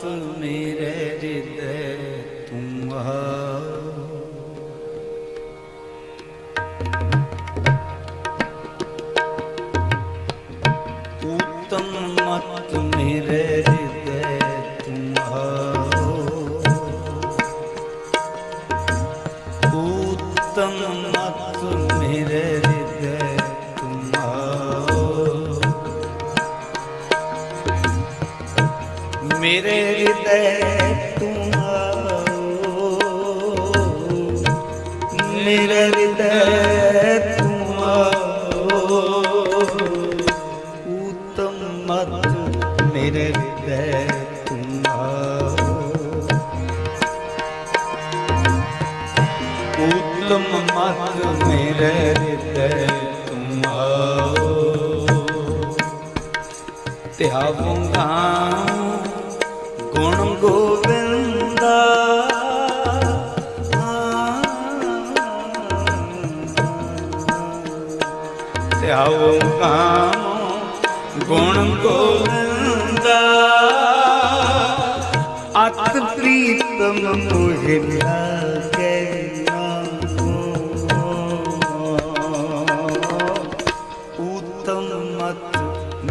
তুমি ਮਿਰਰਤੈ ਤੁਮਾਓ ਉਤਮ ਮਤ ਮਿਰਰਤੈ ਤੁਮਾਓ ਉਤਮ ਮਤ ਮਿਰਰਤੈ ਤੁਮਾਓ ਧਿਆਵੂੰਗਾ ਧਿਆਵੂੰਗਾ ਗੁਣ ਗੋਬਿੰਦਾ ਅਤ ਪ੍ਰੀਤਮ ਮੋਹਿ ਲਾਗੇ ਉਤਮ ਮਤ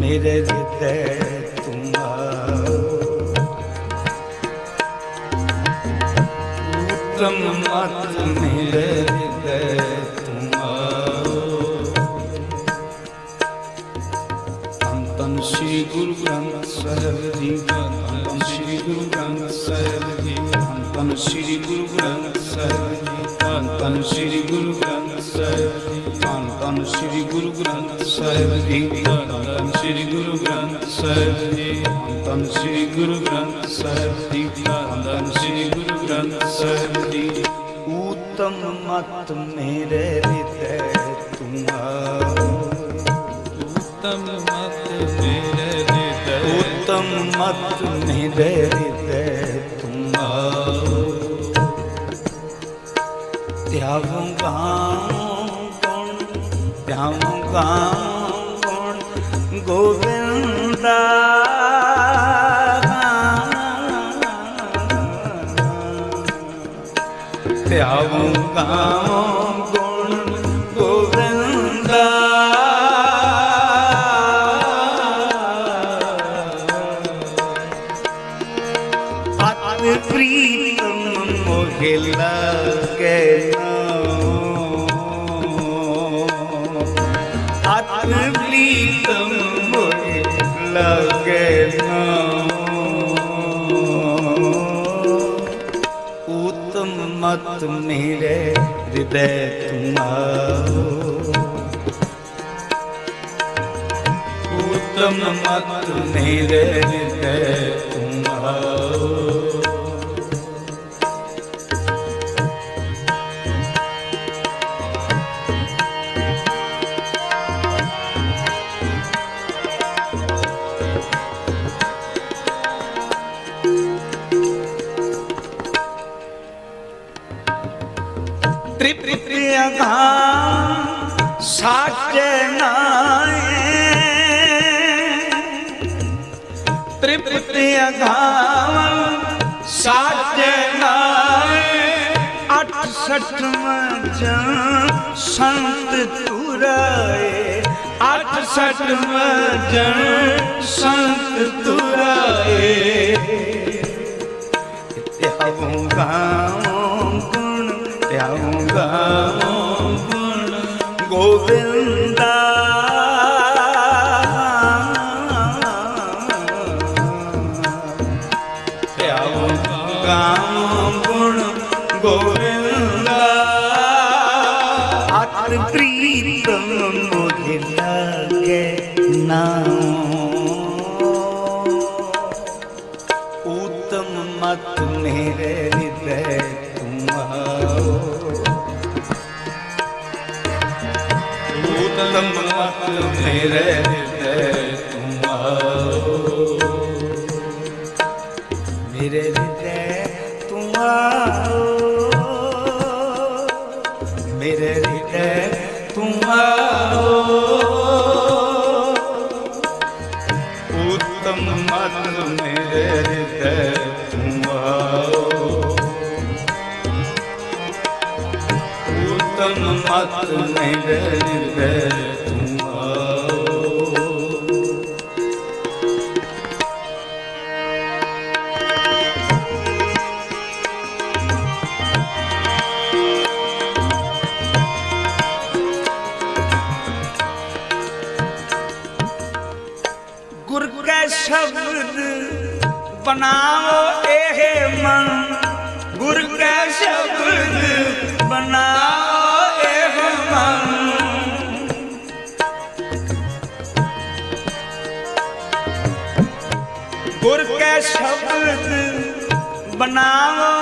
ਮੇਰੇ ਹਿਰਦੈ ਤੁਮ ਉਤਮ ਮਤ ਮੇਰੇ ਗੁਰੂ ਗ੍ਰੰਥ ਸਾਹਿਬ ਜੀ ਧੰਨ ਸ੍ਰੀ ਗੁਰੂ ਗ੍ਰੰਥ ਸਾਹਿਬ ਜੀ ਧੰਨ ਸ੍ਰੀ ਗੁਰੂ ਗ੍ਰੰਥ ਸਾਹਿਬ ਜੀ ਧੰਨ ਸ੍ਰੀ ਗੁਰੂ ਗ੍ਰੰਥ ਸਾਹਿਬ ਜੀ ਧੰਨ ਸ੍ਰੀ ਗੁਰੂ ਗ੍ਰੰਥ ਸਾਹਿਬ ਜੀ ਧੰਨ ਸ੍ਰੀ ਗੁਰੂ ਗ੍ਰੰਥ ਸਾਹਿਬ ਜੀ ਧੰਨ ਸ੍ਰੀ ਗੁਰੂ ਗ੍ਰੰਥ ਸਾਹਿਬ ਜੀ ਧੰਨ ਸ੍ਰੀ ਗੁਰੂ ਗ੍ਰੰਥ ਸਾਹਿਬ ਜੀ ਉਤਮ ਮਤ ਮੇਰੇ ਹਿਰਦੈ ਤੁਮ उत्तम मत निरहित उत्तम मत निरहित तुम त्यागु गाँव गुण त्यागु गाँव गुण गोविंदा त्यागु गाँव ਬੈ ਤੁਮਾਓ ਉਤਮ ਮਤ ਮੇਰੇ ਹਿਰਦੈ ਤ੍ਰਿਪਤ ਅਗਾਮ ਸਾਚੇ ਨਾਏ। ਤ੍ਰਿਪਤ ਅਗਾਮ ਸਾਚੇ ਨਾਏ। 68ਵਾਂ ਜਨ ਸੰਤ ਤੁਰਾਏ। 68ਵਾਂ ਜਨ ਸੰਤ ਤੁਰਾਏ। ਧਿਆਉਂਗਾ ਗੁਣ will ਤੂੰ ਆਓ ਮੇਰੇ ਹਿਰਦੇ ਤੂੰ ਆਓ ਉਤਮ ਮਨ ਮੇਰੇ ਹਿਰਦੇ ਤੂੰ ਆਓ ਉਤਮ ਮਤ ਮੇਰੇ ਹਿਰਦੇ ਬਣਾਓ ਇਹ ਮਨ ਗੁਰ ਕੈ ਸ਼ਬਦ ਬਣਾਓ ਇਹ ਮਨ। ਗੁਰ ਕੈ ਸ਼ਬਦ ਬਣਾਓ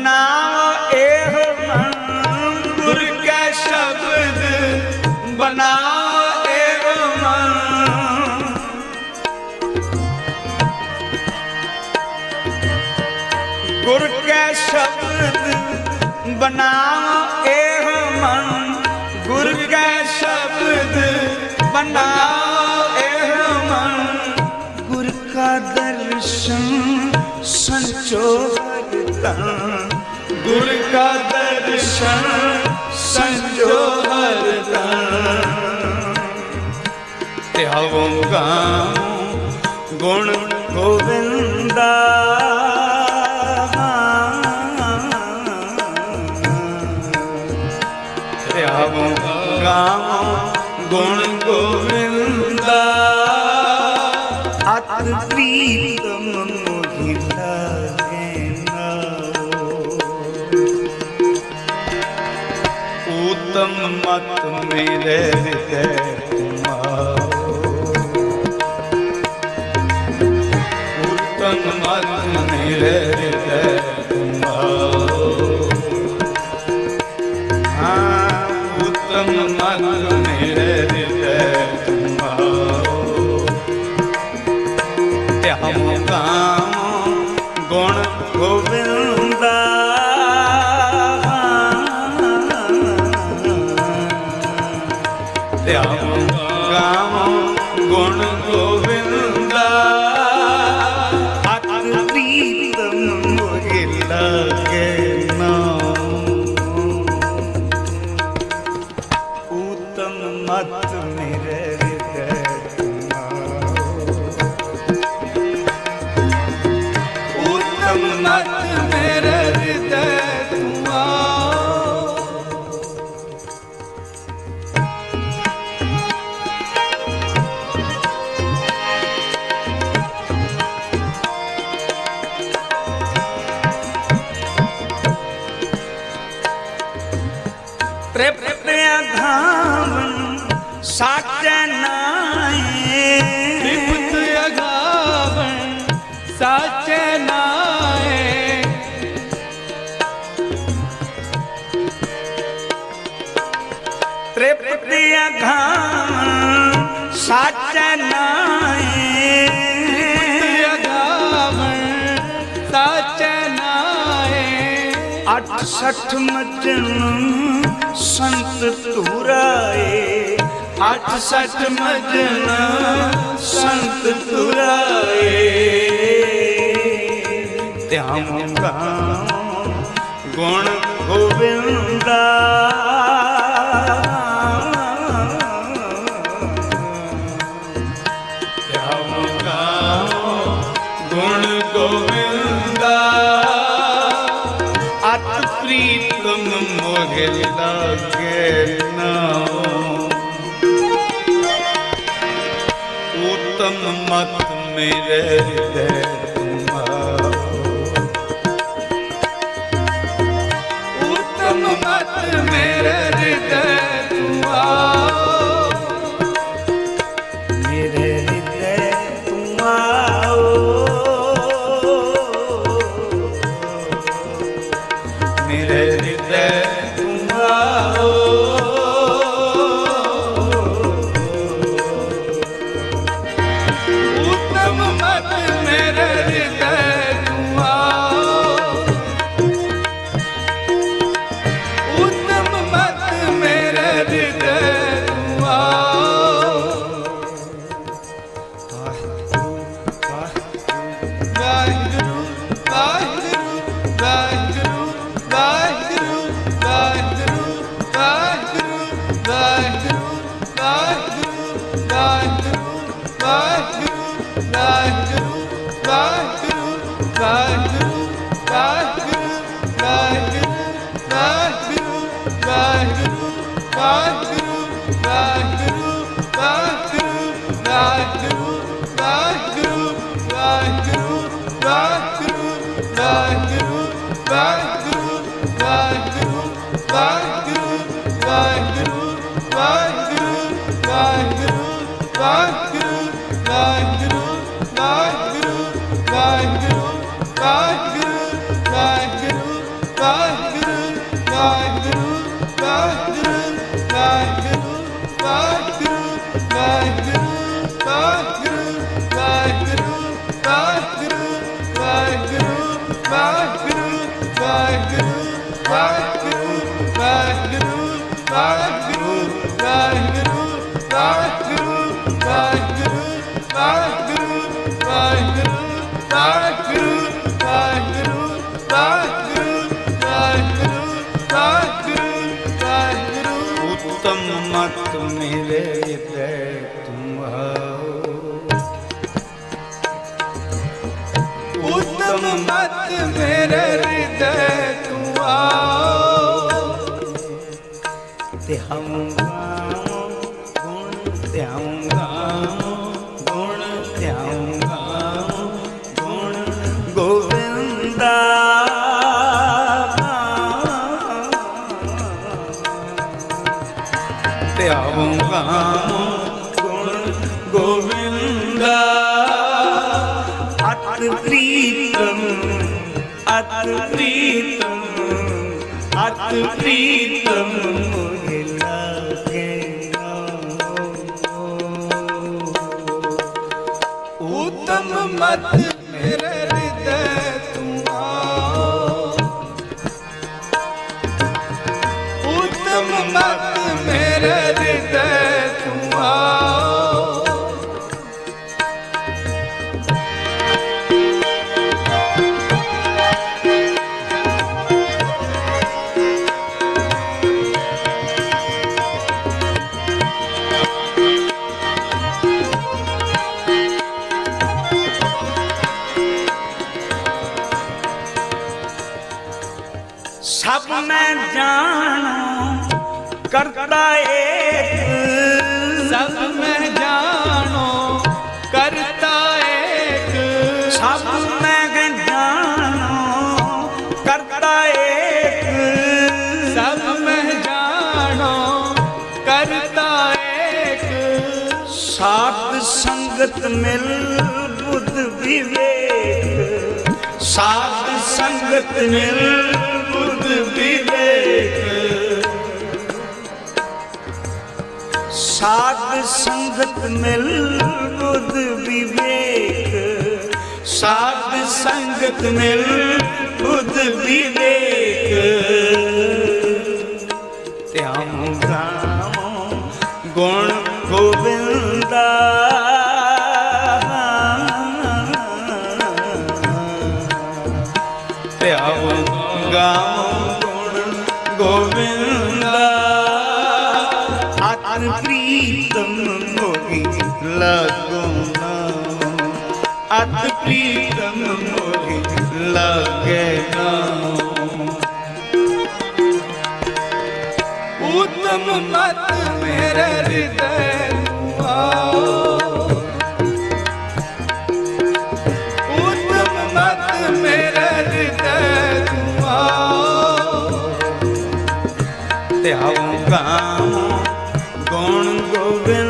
ਬਣਾਓ ਇਹ ਮਨ ਗੁਰ ਕੈ ਸ਼ਬਦ ਬਣਾਓ ਇਹ ਮਨ ਗੁਰ ਕੈ ਸ਼ਬਦ ਬਣਾਓ ਇਹ ਮਨ ਗੁਰ ਕੈ ਸ਼ਬਦ ਬਣਾਓ ਇਹ ਮਨ ਗੁਰ ਕਾ ਦਰਸ਼ਨ ਸੰਚੋ ਧਿਆਵੋਂ ਗਾਉਂ ਗੁਣ ਗੋਵਿੰਦਾ। ਗਾਉਂ ਗੁਣ ਗੋਵਿੰਦਾ। ਅਤ ਪ੍ਰੀਤਮ ਮੋਹਿ ਲਾਗੇ ਨਾਓ ਉਤਮ ਮਤ ਮੇਰੇ ਹਿਰਦੈ ਉਤਮ ਮਤ ਮੇਰੇ ਅੱਠ ਸਠ ਮਜਨ ਸੰਤ ਤੁਰਾਏ ਅੱਠ ਸਠ ਮਜਨ ਸੰਤ ਤੁਰਾਏ ਧਿਆਨ ਗਾਉਂ ਗੁਣ ਗੋਬਿੰਦਾ। ਉਤਮ Vaheguru, Vaheguru. ਧਿਆਉਂਗਾ ਗੁਣ ਗੋਵਿੰਦਾ ਅਤ ਪ੍ਰੀਤਮ ਅਤ ਪ੍ਰੀਤਮ ਅਤ ਪ੍ਰੀਤਮ ਮੋਹਿ ਲਾਗੇਗਾ ਉਤਮ ਮਤ ਮੈਂ ਜਾਣੋ ਕਰਦਾ ਏਕ। ਮੈਂ ਜਾਣੋ ਕਰਤਾ ਏਕ। ਸਭ ਮੈਂ ਏਕ। ਸਭ ਜਾਣੋ ਕਰਤਾ ਏਕ। ਸਾਥ ਸੰਗਤ ਮਿਲ ਬੁੱਧ ਵਿਵੇਕ। ਸਾਥ ਸੰਗਤ ਮਿਲ ਬਿਲੇਖ ਸਾਧ ਸੰਗਤ ਮਿਲ ਬੁੱਧ ਵਿਵੇਕ। ਸਾਧ ਸੰਗਤ ਮਿਲ ਬੁੱਧ গোবিন্দ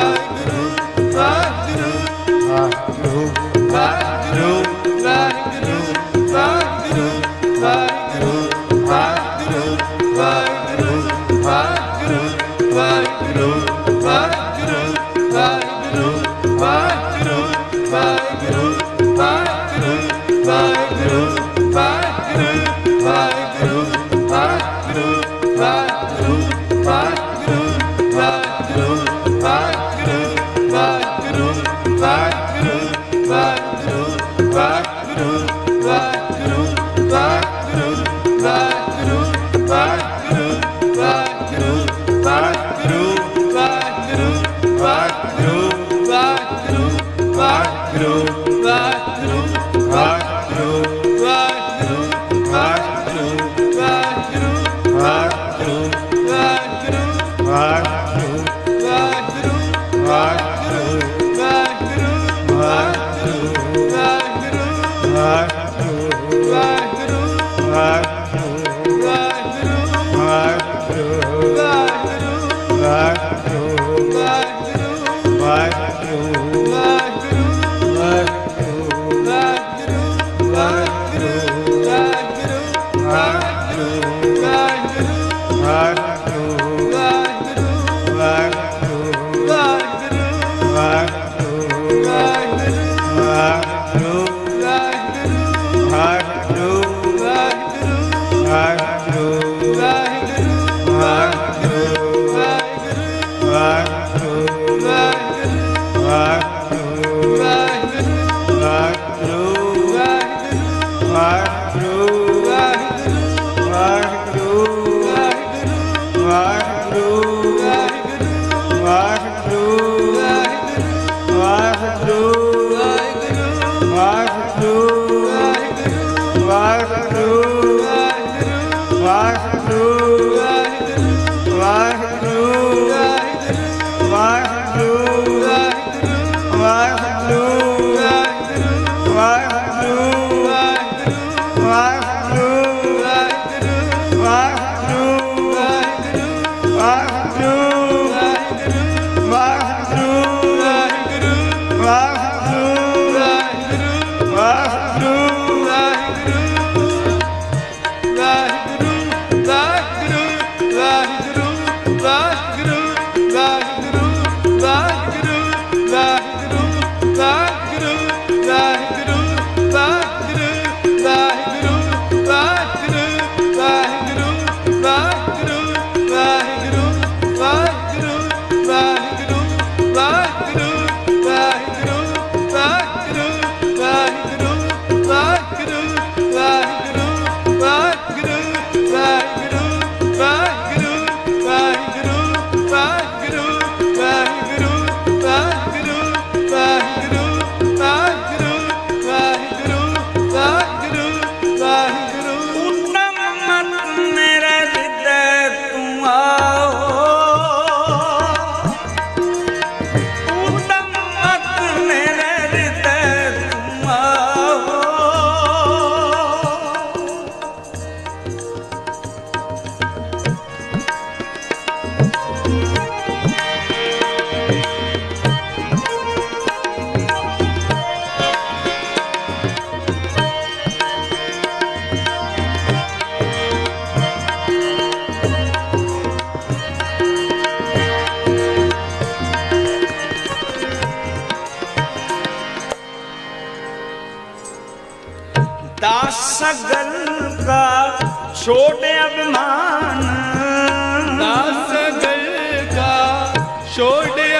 Bye.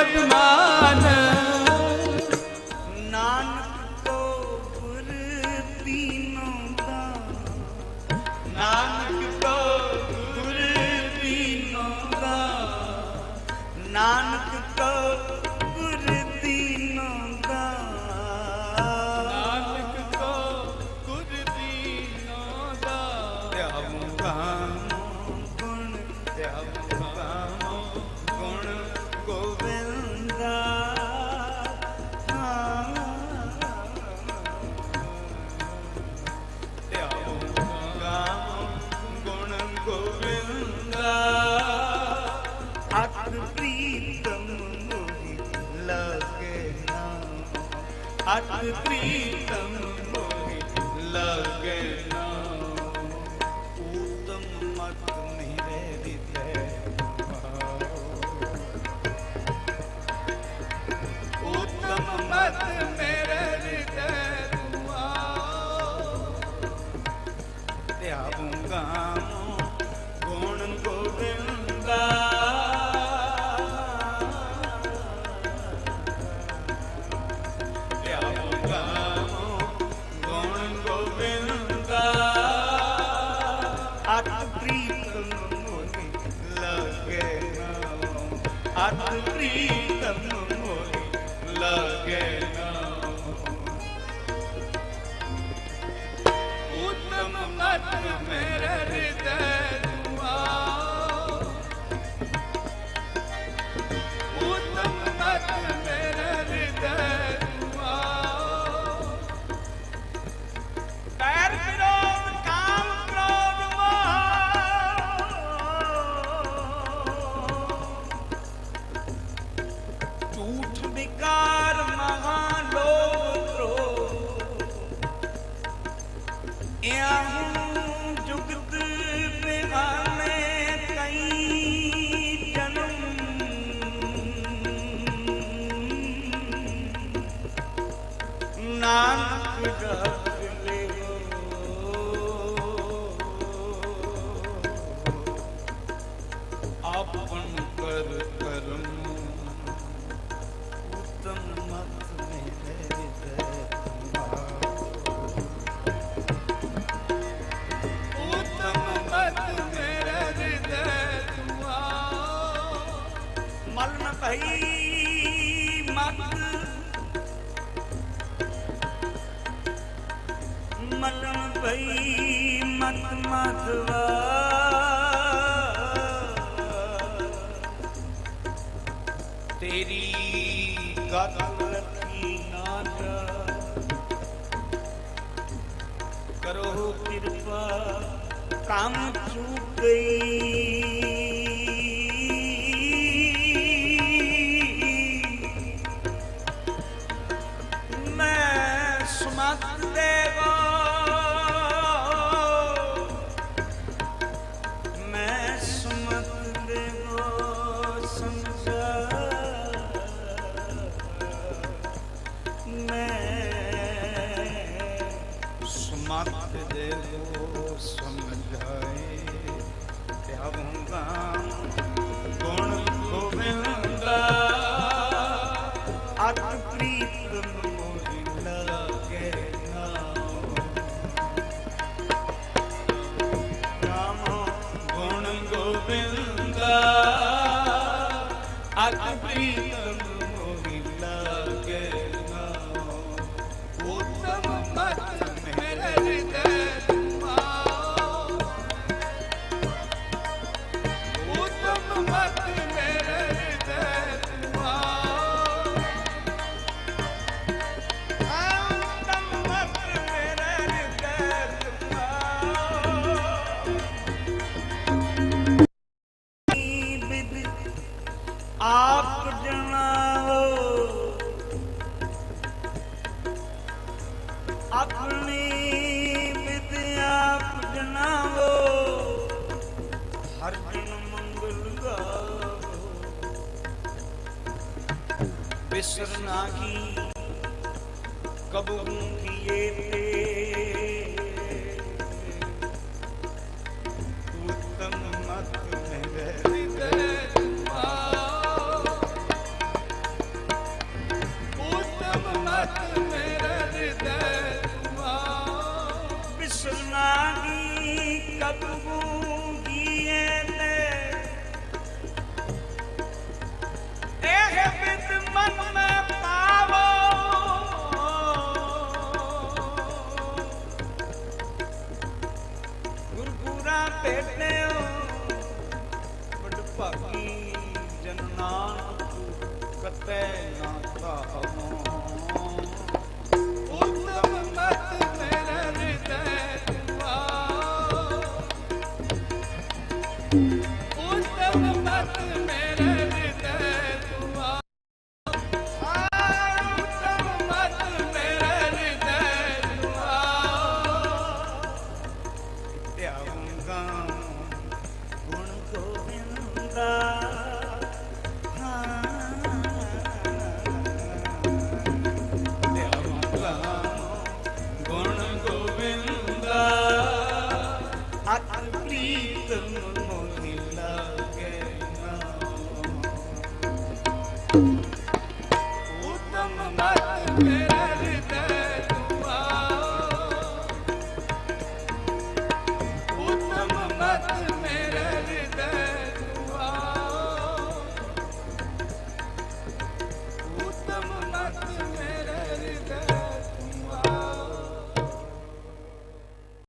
Eterna ਅਤ ਪ੍ਰੀਤਮ ਮੋਹਿ Amen. ਕਰ ਕਰਮ ਉਤਮ ਮਲਮ ਭਈ ਮਤ ਮਤਵਾ ਕਰੋ ਕਿਰਪਾ ਕਾਮ ਮੈਂ ਸਮਤ ਦੇਵ ਜਾਏ ਧਿਆਵ ਹੁੰਦਾ ਗੁਣ ਗੋਬਿੰਦਾ ਅਤ ਪ੍ਰੀਤਮ ਮੋਹਿ ਲਾਗੇ ਨਾਮ ਰਾਮ ਗੁਣ ਗੋਬਿੰਦਾ ਅਤ ਪ੍ਰੀਤਮ